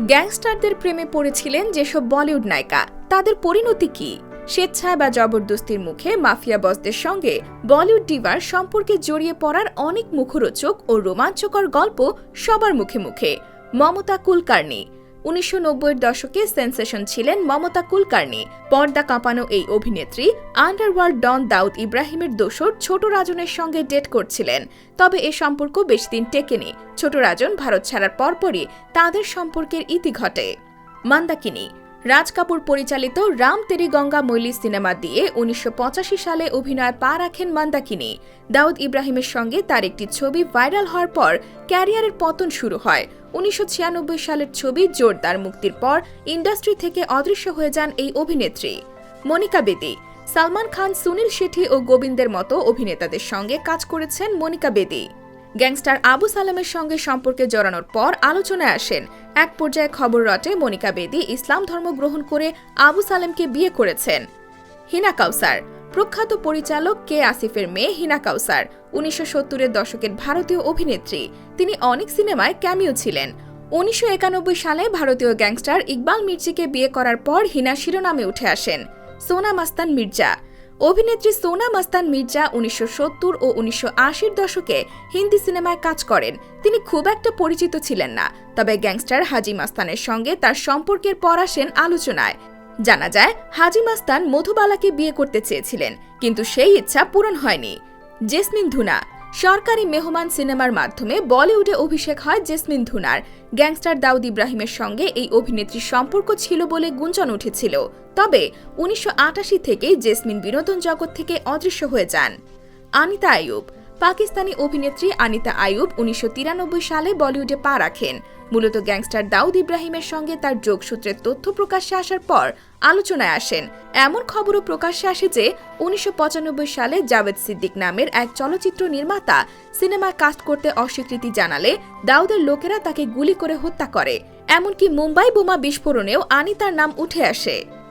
গ্যাংস্টারদের প্রেমে পড়েছিলেন যেসব বলিউড নায়িকা। তাদের পরিণতি কি? স্বেচ্ছায় বা জবরদস্তির মুখে মাফিয়া বসদের সঙ্গে বলিউড ডিভার সম্পর্কে জড়িয়ে পড়ার অনেক মুখরোচক ও রোমাঞ্চকর গল্প সবার মুখে মুখে। মমতা কুলকার্নি উনিশশো নব্বইয়ের দশকে সেন্সেশন ছিলেন মমতা কুলকার্নি। পর্দা কাঁপানো এই অভিনেত্রী আন্ডারওয়ার্ল্ড ডন দাউদ ইব্রাহিমের দোসর ছোট রাজনের সঙ্গে ডেট করছিলেন। তবে এ সম্পর্ক বেশ দিন টেকেনি। ছোট রাজন ভারত ছাড়ার পরপরই তাদের সম্পর্কের ইতি ঘটে। মান্দাকিনী রাজ কাপুর পরিচালিত রাম তেরি গঙ্গা মৈলি সিনেমা দিয়ে উনিশশো পঁচাশি সালে অভিনয় পা রাখেন মান্দাকিনী। দাউদ ইব্রাহিমের সঙ্গে তার একটি ছবি ভাইরাল হওয়ার পর ক্যারিয়ারের পতন শুরু হয়। উনিশশো ছিয়ানব্বই সালের ছবি জোরদার মুক্তির পর ইন্ডাস্ট্রি থেকে অদৃশ্য হয়ে যান এই অভিনেত্রী। মনিকা বেদি, সালমান খান, সুনীল শেঠি ও গোবিন্দের মতো অভিনেতাদের সঙ্গে কাজ করেছেন মনিকা বেদি। গ্যাংস্টার আবু সালামের সঙ্গে সম্পর্কে জড়ানোর পর আলোচনায় আসেন। এক পর্যায়ে খবর রটে মনিকা বেদি ইসলাম ধর্ম গ্রহণ করে আবু সালেমকে বিয়ে করেছেন। হিনা কাউসার। প্রখ্যাত পরিচালক কে আসিফের মেয়ে হিনা কাউসার, উনিশশো সত্তরের দশকের ভারতীয় অভিনেত্রী। তিনি অনেক সিনেমায় ক্যামিও ছিলেন। উনিশশো একানব্বই সালে ভারতীয় গ্যাংস্টার ইকবাল মির্জিকে বিয়ে করার পর হিনা শিরোনামে উঠে আসেন। সোনা মাস্তান মির্জা। অভিনেত্রী সোনা মাস্তান মির্জা উনিশশো সত্তর ও উনিশশো আশির দশকে হিন্দি সিনেমায় কাজ করেন। তিনি খুব একটা পরিচিত ছিলেন না, তবে গ্যাংস্টার হাজি মাস্তানের সঙ্গে তার সম্পর্কের পর আসেন আলোচনায়। জানা যায়, হাজি মাস্তান মধুবালাকে বিয়ে করতে চেয়েছিলেন, কিন্তু সেই ইচ্ছা পূরণ হয়নি। জেসমিন ধুনা সরকারি মেহমান সিনেমার মাধ্যমে বলিউডে অভিষেক হয় জেসমিন ধুনার। গ্যাংস্টার দাউদ ইব্রাহিমের সঙ্গে এই অভিনেত্রীর সম্পর্ক ছিল বলে গুঞ্জন উঠেছিল। তবে উনিশশো আটাশি থেকেই জেসমিন বিনোদন জগৎ থেকে অদৃশ্য হয়ে যান। আনিতা আয়ুব পাকিস্তানি অভিনেত্রী আনিতা আয়ুব উনিশশো তিরানব্বই সালে বলিউডে পা রাখেন। মূলত গ্যাংস্টার দাউদ ইব্রাহিমের সঙ্গে তার যোগসূত্রের তথ্য প্রকাশ্যে আসার পর আলোচনায় আসেন। এমন খবরও প্রকাশ্যে আসে যে, উনিশশো পঁচানব্বই সালে জাভেদ সিদ্দিক নামের এক চলচ্চিত্র নির্মাতা সিনেমায় কাস্ট করতে অস্বীকৃতি জানালে দাউদের লোকেরা তাকে গুলি করে হত্যা করে। এমনকি মুম্বাই বোমা বিস্ফোরণেও আনিতার নাম উঠে আসে।